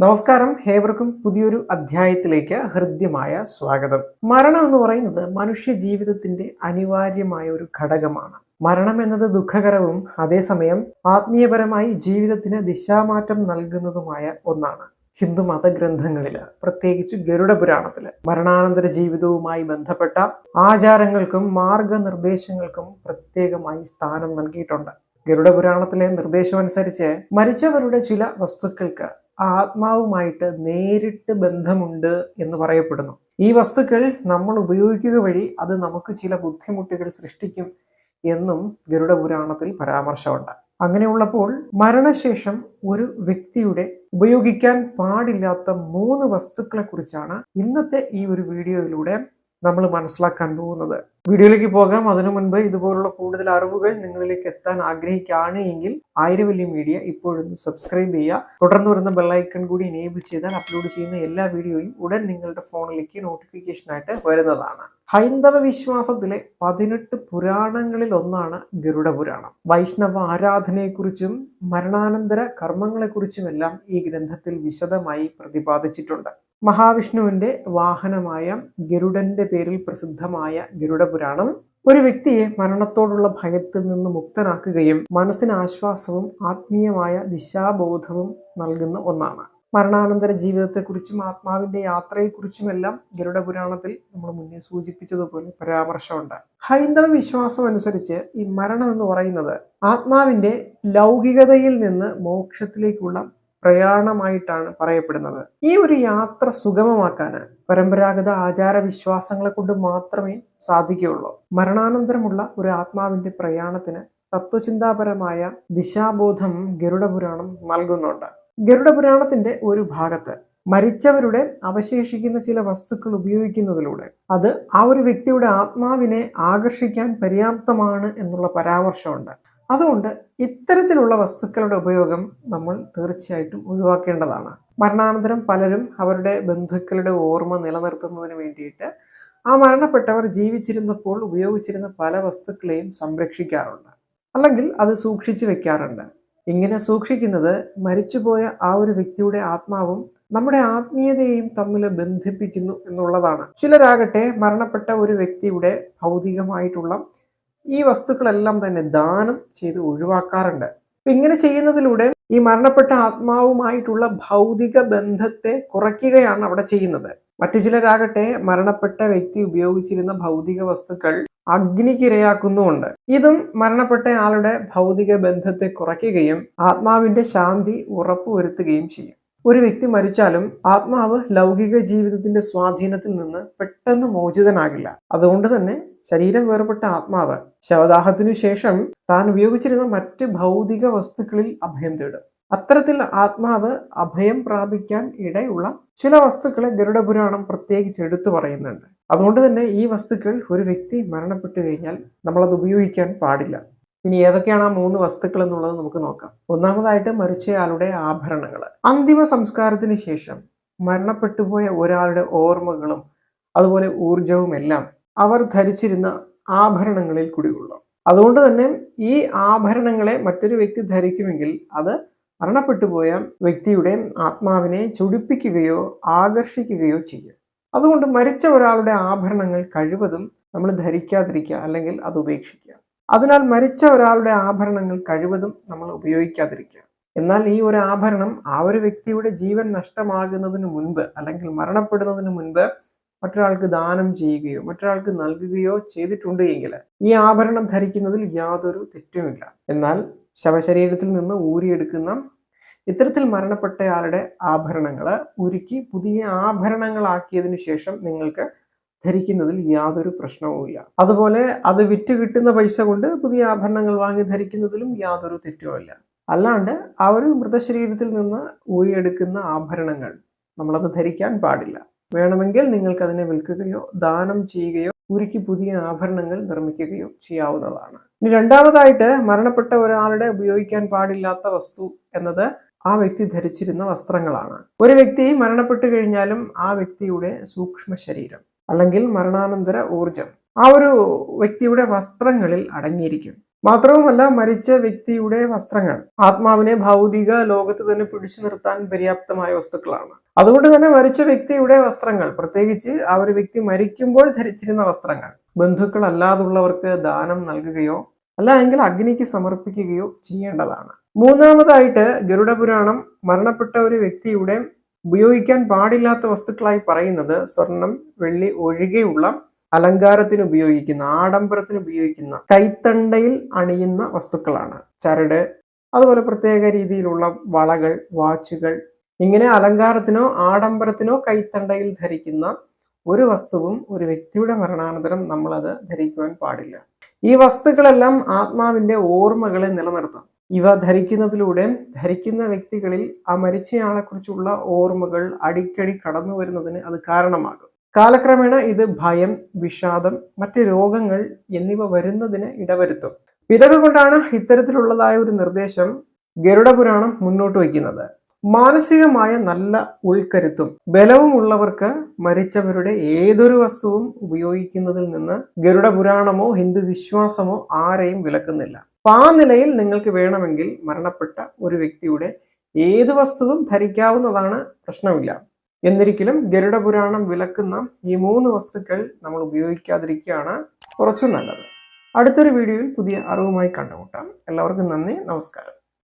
നമസ്കാരം. ഏവർക്കും പുതിയൊരു അധ്യായത്തിലേക്ക് ഹൃദ്യമായ സ്വാഗതം. മരണം എന്ന് പറയുന്നത് മനുഷ്യ ജീവിതത്തിന്റെ അനിവാര്യമായ ഒരു ഘടകമാണ്. മരണം എന്നത് ദുഃഖകരവും അതേസമയം ആത്മീയപരമായി ജീവിതത്തിന് ദിശാമാറ്റം നൽകുന്നതുമായ ഒന്നാണ്. ഹിന്ദു മതഗ്രന്ഥങ്ങളിൽ പ്രത്യേകിച്ച് ഗരുഡ പുരാണത്തിൽ മരണാനന്തര ജീവിതവുമായി ബന്ധപ്പെട്ട ആചാരങ്ങൾക്കും മാർഗനിർദ്ദേശങ്ങൾക്കും പ്രത്യേകമായി സ്ഥാനം നൽകിയിട്ടുണ്ട്. ഗരുഡ പുരാണത്തിലെ നിർദ്ദേശമനുസരിച്ച് മരിച്ചവരുടെ ചില വസ്തുക്കൾക്ക് ആത്മാവുമായിട്ട് നേരിട്ട് ബന്ധമുണ്ട് എന്ന് പറയപ്പെടുന്നു. ഈ വസ്തുക്കൾ നമ്മൾ ഉപയോഗിക്കുക വഴി അത് നമുക്ക് ചില ബുദ്ധിമുട്ടുകൾ സൃഷ്ടിക്കും എന്നും ഗരുഡ പുരാണത്തിൽ പരാമർശമുണ്ട്. അങ്ങനെയുള്ളപ്പോൾ മരണശേഷം ഒരു വ്യക്തിയുടെ ഉപയോഗിക്കാൻ പാടില്ലാത്ത മൂന്ന് വസ്തുക്കളെ കുറിച്ചാണ് ഇന്നത്തെ ഈ ഒരു വീഡിയോയിലൂടെ നമ്മൾ മനസ്സിലാക്കാൻ പോകുന്നത്. വീഡിയോയിലേക്ക് പോകാം. അതിനു മുൻപ് ഇതുപോലുള്ള കൂടുതൽ അറിവുകൾ നിങ്ങളിലേക്ക് എത്താൻ ആഗ്രഹിക്കുകയാണ് എങ്കിൽ ആയിരവല്യ മീഡിയ ഇപ്പോഴും സബ്സ്ക്രൈബ് ചെയ്യുക. തുടർന്ന് വരുന്ന ബെല്ലൈക്കൺ കൂടി എനേബിൾ ചെയ്താൽ അപ്ലോഡ് ചെയ്യുന്ന എല്ലാ വീഡിയോയും ഉടൻ നിങ്ങളുടെ ഫോണിലേക്ക് നോട്ടിഫിക്കേഷൻ ആയിട്ട് വരുന്നതാണ്. ഹൈന്ദവ വിശ്വാസത്തിലെ പതിനെട്ട് പുരാണങ്ങളിൽ ഒന്നാണ് ഗരുഡ പുരാണം. വൈഷ്ണവ ആരാധനയെക്കുറിച്ചും മരണാനന്തര കർമ്മങ്ങളെക്കുറിച്ചുമെല്ലാം ഈ ഗ്രന്ഥത്തിൽ വിശദമായി പ്രതിപാദിച്ചിട്ടുണ്ട്. മഹാവിഷ്ണുവിന്റെ വാഹനമായ ഗരുഡന്റെ പേരിൽ പ്രസിദ്ധമായ ഗരുഡപുരാണം. ഒരു വ്യക്തിയെ മരണത്തോടുള്ള ഭയത്തിൽ നിന്ന് മുക്തനാക്കുകയും മനസ്സിന് ആശ്വാസവും ആത്മീയമായ ദിശാബോധവും നൽകുന്ന ഒന്നാണ്. മരണാനന്തര ജീവിതത്തെക്കുറിച്ചും ആത്മാവിന്റെ യാത്രയെക്കുറിച്ചുമെല്ലാം ഗരുഡ പുരാണത്തിൽ നമ്മൾ മുന്നേ സൂചിപ്പിച്ചതുപോലെ പരാമർശമുണ്ട്. ഹൈന്ദവ വിശ്വാസം അനുസരിച്ച് ഈ മരണം എന്ന് പറയുന്നത് ആത്മാവിന്റെ ലൗകികതയിൽ നിന്ന് മോക്ഷത്തിലേക്കുള്ള പ്രയാണമായിട്ടാണ് പറയപ്പെടുന്നത്. ഈ ഒരു യാത്ര സുഗമമാക്കാൻ പരമ്പരാഗത ആചാര വിശ്വാസങ്ങളെ കൊണ്ട് മാത്രമേ സാധിക്കുകയുള്ളൂ. മരണാനന്തരമുള്ള ഒരു ആത്മാവിന്റെ പ്രയാണത്തിന് തത്വചിന്താപരമായ ദിശാബോധം ഗരുഡപുരാണം നൽകുന്നുണ്ട്. ഗരുഡ പുരാണത്തിന്റെ ഒരു ഭാഗത്ത് മരിച്ചവരുടെ അവശേഷിക്കുന്ന ചില വസ്തുക്കൾ ഉപയോഗിക്കുന്നതിലൂടെ അത് ആ ഒരു വ്യക്തിയുടെ ആത്മാവിനെ ആകർഷിക്കാൻ പര്യാപ്തമാണ് എന്നുള്ള പരാമർശമുണ്ട്. അതുകൊണ്ട് ഇത്തരത്തിലുള്ള വസ്തുക്കളുടെ ഉപയോഗം നമ്മൾ തീർച്ചയായിട്ടും ഒഴിവാക്കേണ്ടതാണ്. മരണാനന്തരം പലരും അവരുടെ ബന്ധുക്കളുടെ ഓർമ്മ നിലനിർത്തുന്നതിന് വേണ്ടിയിട്ട് ആ മരണപ്പെട്ടവർ ജീവിച്ചിരുന്നപ്പോൾ ഉപയോഗിച്ചിരുന്ന പല വസ്തുക്കളെയും സംരക്ഷിക്കാറുണ്ട്. അല്ലെങ്കിൽ അത് സൂക്ഷിച്ചു വെക്കാറുണ്ട്. ഇങ്ങനെ സൂക്ഷിക്കുന്നത് മരിച്ചുപോയ ആ ഒരു വ്യക്തിയുടെ ആത്മാവും നമ്മുടെ ആത്മീയതയെയും തമ്മിൽ ബന്ധിപ്പിക്കുന്നു എന്നുള്ളതാണ്. ചിലരാകട്ടെ മരണപ്പെട്ട ഒരു വ്യക്തിയുടെ ഭൗതികമായിട്ടുള്ള ഈ വസ്തുക്കളെല്ലാം തന്നെ ദാനം ചെയ്ത് ഒഴിവാക്കാറുണ്ട്. അപ്പൊ ഇങ്ങനെ ചെയ്യുന്നതിലൂടെ ഈ മരണപ്പെട്ട ആത്മാവുമായിട്ടുള്ള ഭൗതിക ബന്ധത്തെ കുറയ്ക്കുകയാണ് അവിടെ ചെയ്യുന്നത്. മറ്റു ചിലരാകട്ടെ മരണപ്പെട്ട വ്യക്തി ഉപയോഗിച്ചിരുന്ന ഭൗതിക വസ്തുക്കൾ അഗ്നിക്കിരയാക്കുന്നുമുണ്ട്. ഇതും മരണപ്പെട്ട ആളുടെ ഭൗതിക ബന്ധത്തെ കുറയ്ക്കുകയും ആത്മാവിന്റെ ശാന്തി ഉറപ്പുവരുത്തുകയും ചെയ്യും. ഒരു വ്യക്തി മരിച്ചാലും ആത്മാവ് ലൗകിക ജീവിതത്തിന്റെ സ്വാധീനത്തിൽ നിന്ന് പെട്ടെന്ന് മോചിതനാകില്ല. അതുകൊണ്ട് തന്നെ ശരീരം വേർപെട്ട ആത്മാവ് ശവദാഹത്തിനു ശേഷം താൻ ഉപയോഗിച്ചിരുന്ന മറ്റ് ഭൗതിക വസ്തുക്കളിൽ അഭയം തേടും. അത്തരത്തിൽ ആത്മാവ് അഭയം പ്രാപിക്കാൻ ഇടയുള്ള ചില വസ്തുക്കളെ ഗരുഡപുരാണം പ്രത്യേകിച്ച് എടുത്തു പറയുന്നുണ്ട്. അതുകൊണ്ട് തന്നെ ഈ വസ്തുക്കൾ ഒരു വ്യക്തി മരണപ്പെട്ടു കഴിഞ്ഞാൽ നമ്മളത് ഉപയോഗിക്കാൻ പാടില്ല. ഇനി ഏതൊക്കെയാണ് ആ മൂന്ന് വസ്തുക്കൾ എന്നുള്ളത് നമുക്ക് നോക്കാം. ഒന്നാമതായിട്ട് മരിച്ചയാളുടെ ആഭരണങ്ങൾ. അന്തിമ സംസ്കാരത്തിന് ശേഷം മരണപ്പെട്ടുപോയ ഒരാളുടെ ഓർമ്മകളും അതുപോലെ ഊർജവും എല്ലാം അവർ ധരിച്ചിരുന്ന ആഭരണങ്ങളിൽ കുടികൊള്ളും അതുകൊണ്ട് തന്നെ ഈ ആഭരണങ്ങളെ മറ്റൊരു വ്യക്തി ധരിക്കുമെങ്കിൽ അത് മരണപ്പെട്ടുപോയ വ്യക്തിയുടെ ആത്മാവിനെ ചുടിപ്പിക്കുകയോ ആകർഷിക്കുകയോ ചെയ്യും. അതുകൊണ്ട് മരിച്ച ഒരാളുടെ ആഭരണങ്ങൾ കഴിവതും നമ്മൾ ധരിക്കാതിരിക്കുക അല്ലെങ്കിൽ അത് ഉപേക്ഷിക്കുക. അതിനാൽ മരിച്ച ഒരാളുടെ ആഭരണങ്ങൾ കഴിവതും നമ്മൾ ഉപയോഗിക്കാതിരിക്കുക. എന്നാൽ ഈ ഒരു ആഭരണം ആ ഒരു വ്യക്തിയുടെ ജീവൻ നഷ്ടമാകുന്നതിന് മുൻപ് അല്ലെങ്കിൽ മരണപ്പെടുന്നതിന് മുൻപ് മറ്റൊരാൾക്ക് ദാനം ചെയ്യുകയോ മറ്റൊരാൾക്ക് നൽകുകയോ ചെയ്തിട്ടുണ്ട് എങ്കിൽ ഈ ആഭരണം ധരിക്കുന്നതിൽ യാതൊരു തെറ്റുമില്ല. എന്നാൽ ശവശരീരത്തിൽ നിന്ന് ഊരിയെടുക്കുന്ന ഇത്തരത്തിൽ മരണപ്പെട്ടയാളുടെ ആഭരണങ്ങൾ ഉരുക്കി പുതിയ ആഭരണങ്ങളാക്കിയതിനു ശേഷം നിങ്ങൾക്ക് ധരിക്കുന്നതിൽ യാതൊരു പ്രശ്നവുമില്ല. അതുപോലെ അത് വിറ്റ് കിട്ടുന്ന പൈസ കൊണ്ട് പുതിയ ആഭരണങ്ങൾ വാങ്ങി ധരിക്കുന്നതിലും യാതൊരു തെറ്റുമില്ല അല്ലാണ്ട് ആ ഒരു മൃതശരീരത്തിൽ നിന്ന് ഊരിയെടുക്കുന്ന ആഭരണങ്ങൾ നമ്മളത് ധരിക്കാൻ പാടില്ല. വേണമെങ്കിൽ നിങ്ങൾക്ക് അതിനെ വിൽക്കുകയോ ദാനം ചെയ്യുകയോ ഉരുക്കി പുതിയ ആഭരണങ്ങൾ നിർമ്മിക്കുകയോ ചെയ്യാവുന്നതാണ്. ഇനി രണ്ടാമതായിട്ട് മരണപ്പെട്ട ഒരാളുടെ ഉപയോഗിക്കാൻ പാടില്ലാത്ത വസ്തു എന്നത് ആ വ്യക്തി ധരിച്ചിരുന്ന വസ്ത്രങ്ങളാണ്. ഒരു വ്യക്തി മരണപ്പെട്ടു കഴിഞ്ഞാലും ആ വ്യക്തിയുടെ സൂക്ഷ്മ ശരീരം അല്ലെങ്കിൽ മരണാനന്തര ഊർജം ആ ഒരു വ്യക്തിയുടെ വസ്ത്രങ്ങളിൽ അടങ്ങിയിരിക്കും. മാത്രവുമല്ല മരിച്ച വ്യക്തിയുടെ വസ്ത്രങ്ങൾ. ആത്മാവിനെ ഭൗതിക ലോകത്ത് തന്നെ പിടിച്ചു നിർത്താൻ പര്യാപ്തമായ വസ്തുക്കളാണ്. അതുകൊണ്ട് തന്നെ മരിച്ച വ്യക്തിയുടെ വസ്ത്രങ്ങൾ പ്രത്യേകിച്ച് ആ ഒരു വ്യക്തി മരിക്കുമ്പോൾ ധരിച്ചിരുന്ന വസ്ത്രങ്ങൾ ബന്ധുക്കൾ അല്ലാതുള്ളവർക്ക് ദാനം നൽകുകയോ അല്ല എങ്കിൽ അഗ്നിക്ക് സമർപ്പിക്കുകയോ ചെയ്യേണ്ടതാണ്. മൂന്നാമതായിട്ട് ഗരുഡപുരാണം മരണപ്പെട്ട ഒരു വ്യക്തിയുടെ ഉപയോഗിക്കാൻ പാടില്ലാത്ത വസ്തുക്കളായി പറയുന്നത് സ്വർണം വെള്ളി ഒഴികെയുള്ള അലങ്കാരത്തിന് ഉപയോഗിക്കുന്ന ആഡംബരത്തിന് ഉപയോഗിക്കുന്ന കൈത്തണ്ടയിൽ അണിയുന്ന വസ്തുക്കളാണ്. ചരട് അതുപോലെ പ്രത്യേക രീതിയിലുള്ള വളകൾ വാച്ചുകൾ ഇങ്ങനെ അലങ്കാരത്തിനോ ആഡംബരത്തിനോ കൈത്തണ്ടയിൽ ധരിക്കുന്ന ഒരു വസ്തുവും ഒരു വ്യക്തിയുടെ മരണാനന്തരം നമ്മളത് ധരിക്കുവാൻ പാടില്ല. ഈ വസ്തുക്കളെല്ലാം ആത്മാവിന്റെ ഓർമ്മകളെ നിലനിർത്തും ഇവ ധരിക്കുന്നതിലൂടെ ധരിക്കുന്ന വ്യക്തികളിൽ ആ മരിച്ചയാളെ കുറിച്ചുള്ള ഓർമ്മകൾ അടിക്കടി കടന്നു വരുന്നതിന് അത് കാരണമാകും. കാലക്രമേണ ഇത് ഭയം വിഷാദം മറ്റ് രോഗങ്ങൾ എന്നിവ വരുന്നതിന് ഇടവരുത്തും. ഇതൊക്കെ ഇത്തരത്തിലുള്ളതായ ഒരു നിർദ്ദേശം ഗരുഡ പുരാണം മുന്നോട്ട് വയ്ക്കുന്നത്. മാനസികമായ നല്ല ഉൾക്കരുത്തും ബലവും ഉള്ളവർക്ക് മരിച്ചവരുടെ ഏതൊരു വസ്തുവും ഉപയോഗിക്കുന്നതിൽ നിന്ന് ഗരുഡ പുരാണമോ ഹിന്ദു വിശ്വാസമോ ആരെയും വിലക്കുന്നില്ല. അപ്പൊ ആ നിലയിൽ നിങ്ങൾക്ക് വേണമെങ്കിൽ മരണപ്പെട്ട ഒരു വ്യക്തിയുടെ ഏത് വസ്തുവും ധരിക്കാവുന്നതാണ് പ്രശ്നമില്ല. എന്നിരിക്കലും ഗരുഡ പുരാണം വിലക്കുന്ന ഈ മൂന്ന് വസ്തുക്കൾ നമ്മൾ ഉപയോഗിക്കാതിരിക്കുകയാണ് കുറച്ചും നല്ലത്. അടുത്തൊരു വീഡിയോയിൽ പുതിയ അറിവുമായി കണ്ടുമുട്ടാം. എല്ലാവർക്കും നന്ദി നമസ്കാരം.